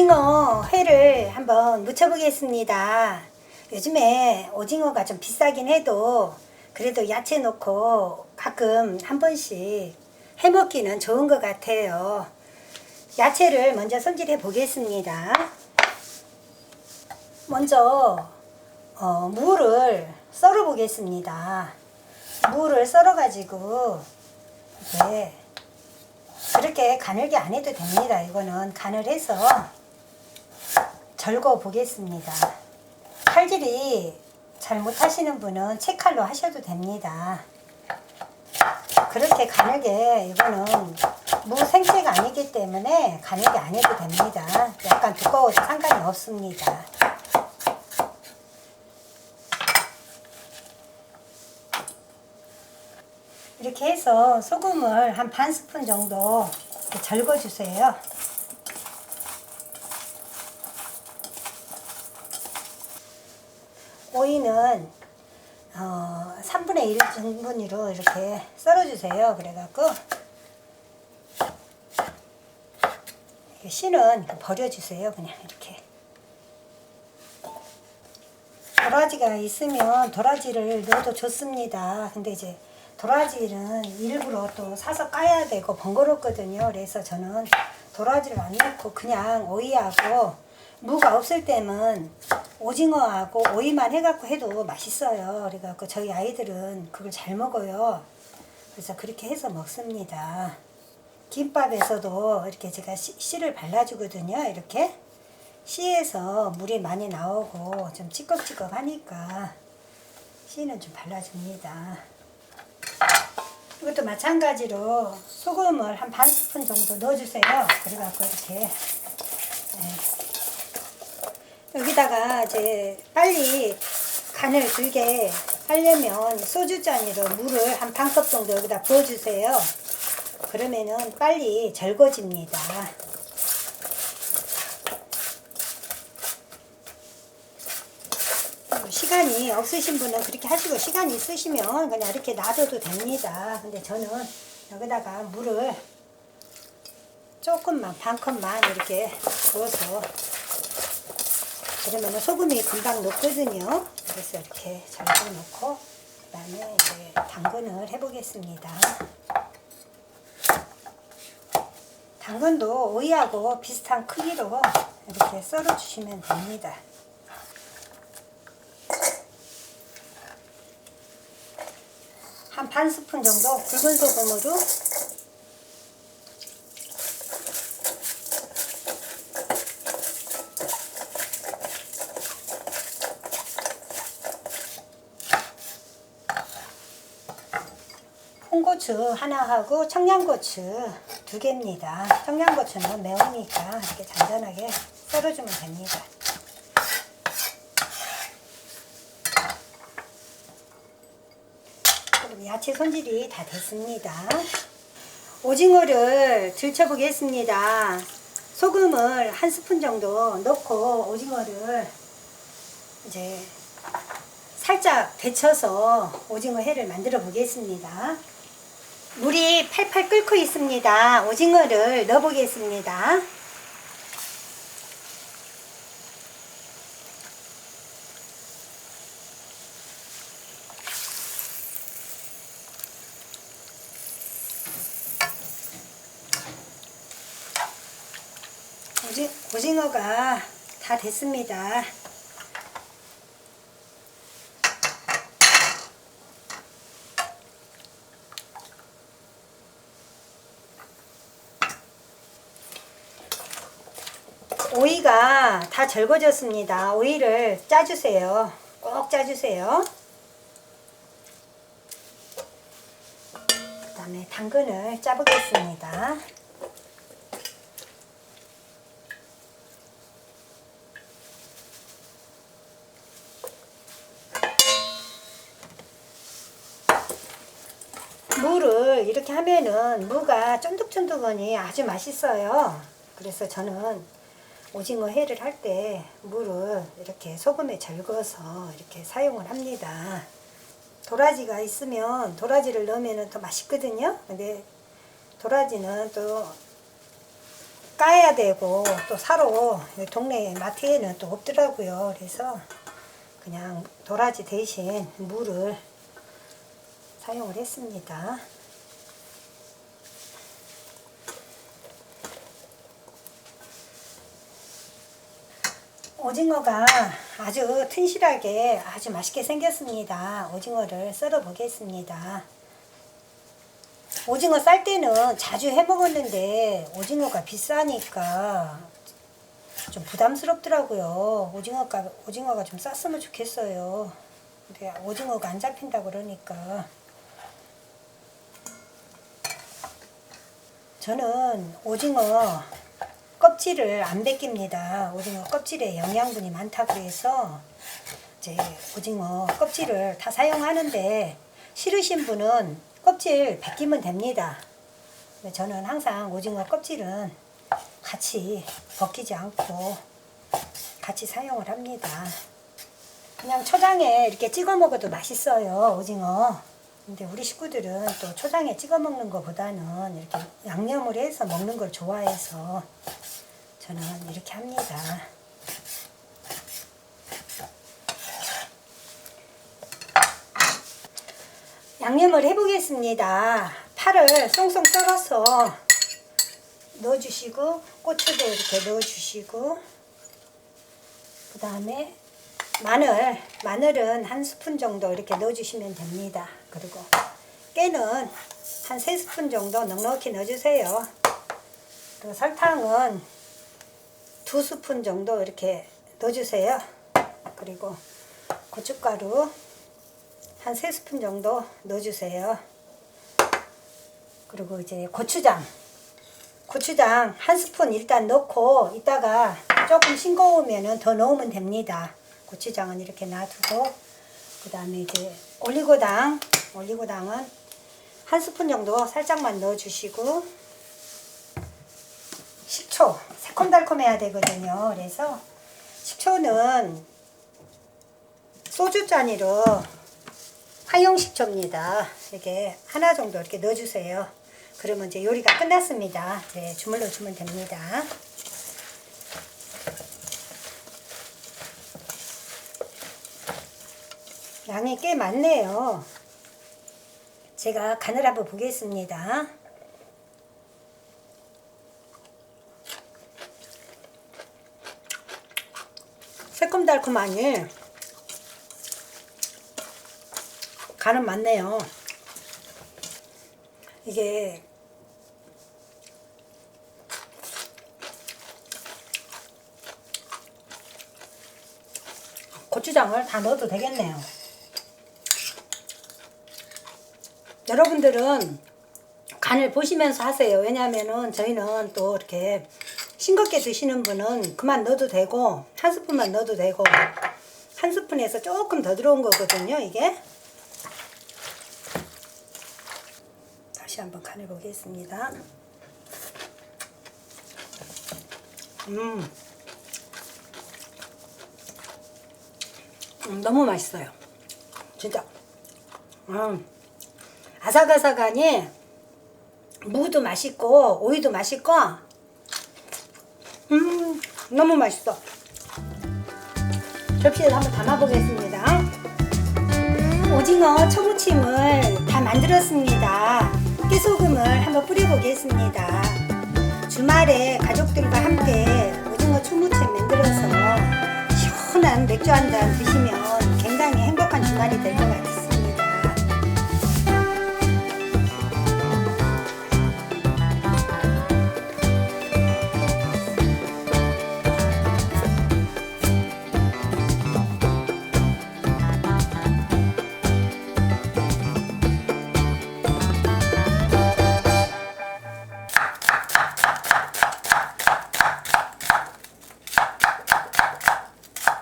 오징어 회를 한번 무쳐보겠습니다. 요즘에 오징어가 좀 비싸긴 해도 그래도 야채 넣고 가끔 한 번씩 해 먹기는 좋은 것 같아요. 야채를 먼저 손질해 보겠습니다. 먼저 어, 무를 썰어 보겠습니다. 무를 썰어 가지고 이렇게 그렇게 가늘게 안 해도 됩니다. 이거는 간을 해서 절거 보겠습니다. 칼질이 잘 못하시는 분은 채칼로 하셔도 됩니다. 그렇게 가늘게 이거는 무 생채가 아니기 때문에 가늘게 안 해도 됩니다. 약간 두꺼워도 상관이 없습니다. 이렇게 해서 소금을 한 반 스푼 정도 이렇게 절거 주세요. 오이는 어, 3분의 1 정분으로 이렇게 썰어주세요. 그래갖고 씨는 버려주세요. 그냥 이렇게 도라지가 있으면 도라지를 넣어도 좋습니다. 근데 이제 도라지는 일부러 또 사서 까야 되고 번거롭거든요. 그래서 저는 도라지를 안 넣고 그냥 오이하고 무가 없을 때는 오징어하고 오이만 해갖고 해도 맛있어요. 그래갖고 저희 아이들은 그걸 잘 먹어요. 그래서 그렇게 해서 먹습니다. 김밥에서도 이렇게 제가 씨, 씨를 발라주거든요. 이렇게 씨에서 물이 많이 나오고 좀 찌꺽찌꺽 하니까 씨는 좀 발라줍니다. 이것도 마찬가지로 소금을 한 반 스푼 정도 넣어주세요. 그래갖고 이렇게 네. 여기다가 이제 빨리 간을 들게 하려면 소주잔으로 물을 한 반 컵 정도 여기다 부어주세요. 그러면은 빨리 절거집니다. 시간이 없으신 분은 그렇게 하시고 시간이 있으시면 그냥 이렇게 놔둬도 됩니다. 근데 저는 여기다가 물을 조금만 반 컵만 이렇게 부어서 그러면 소금이 금방 녹거든요. 그래서 이렇게 잘고 놓고 그 다음에 이제 당근을 해보겠습니다. 당근도 오이하고 비슷한 크기로 이렇게 썰어 주시면 됩니다. 한 반 스푼 정도 굵은 소금으로 홍고추 하나하고 청양고추 두 개입니다. 청양고추는 매우니까 이렇게 잔잔하게 썰어주면 됩니다. 그럼 야채 손질이 다 됐습니다. 오징어를 들쳐보겠습니다. 소금을 한 스푼 정도 넣고 오징어를 이제 살짝 데쳐서 오징어 회를 만들어 보겠습니다. 물이 팔팔 끓고 있습니다. 오징어를 넣어 보겠습니다. 오징, 오징어가 다 됐습니다. 오이가 다 절거졌습니다. 오이를 짜주세요. 꼭 짜주세요. 그 다음에 당근을 짜보겠습니다. 무를 이렇게 하면은 무가 쫀득쫀득하니 아주 맛있어요. 그래서 저는 오징어 회를 할때 무를 이렇게 소금에 절거서 이렇게 사용을 합니다. 도라지가 있으면 도라지를 넣으면 더 맛있거든요. 근데 도라지는 또 까야 되고 또 사러 동네 마트에는 또 없더라고요. 그래서 그냥 도라지 대신 물을 사용을 했습니다. 오징어가 아주 튼실하게 아주 맛있게 생겼습니다. 오징어를 썰어 보겠습니다. 오징어 쌀 때는 자주 해 먹었는데 오징어가 비싸니까 좀 부담스럽더라고요. 오징어가 오징어가 좀 쌌으면 좋겠어요. 근데 오징어가 안 잡힌다 그러니까 저는 오징어 껍질을 안 벗깁니다. 오징어 껍질에 영양분이 많다고 해서 이제 오징어 껍질을 다 사용하는데 싫으신 분은 껍질 벗기면 됩니다. 저는 항상 오징어 껍질은 같이 벗기지 않고 같이 사용을 합니다. 그냥 초장에 이렇게 찍어 먹어도 맛있어요, 오징어. 근데 우리 식구들은 또 초장에 찍어 먹는 것보다는 이렇게 양념을 해서 먹는 걸 좋아해서 저는 이렇게 합니다. 양념을 해보겠습니다. 파를 송송 썰어서 넣어주시고 고추도 이렇게 넣어주시고 그 다음에 마늘 마늘은 한 스푼 정도 이렇게 넣어주시면 됩니다. 그리고 깨는 한세 스푼 정도 넉넉히 넣어주세요. 그리고 설탕은 두 스푼 정도 이렇게 넣어주세요. 그리고 고춧가루 한 세 스푼 정도 넣어주세요. 그리고 이제 고추장. 고추장 한 스푼 일단 넣고 이따가 조금 싱거우면 더 넣으면 됩니다. 고추장은 이렇게 놔두고 그 다음에 이제 올리고당. 올리고당은 한 스푼 정도 살짝만 넣어주시고 식초. 새콤달콤해야 되거든요. 그래서 식초는 소주 잔으로 화용 식초입니다. 이게 하나 정도 이렇게 넣어주세요. 그러면 이제 요리가 끝났습니다. 이제 주물러 주면 됩니다. 양이 꽤 많네요. 제가 간을 한번 보겠습니다. 새콤달콤하니 간은 맞네요. 이게 고추장을 다 넣어도 되겠네요. 여러분들은 간을 보시면서 하세요. 왜냐하면은 저희는 또 이렇게 싱겁게 드시는 분은 그만 넣어도 되고 한 스푼만 넣어도 되고 한 스푼에서 조금 더 들어온 거거든요. 이게 다시 한번 간을 보겠습니다. 음. 음, 너무 맛있어요. 진짜. 음. 아삭아삭하니 무도 맛있고 오이도 맛있고 음 너무 맛있어. 접시에 한번 담아보겠습니다. 오징어 초무침을 다 만들었습니다. 깨소금을 한번 뿌려보겠습니다. 주말에 가족들과 함께 오징어 초무침 만들어서 시원한 맥주 한 잔 드시면 굉장히 행복한 주말이 될 것 같아요.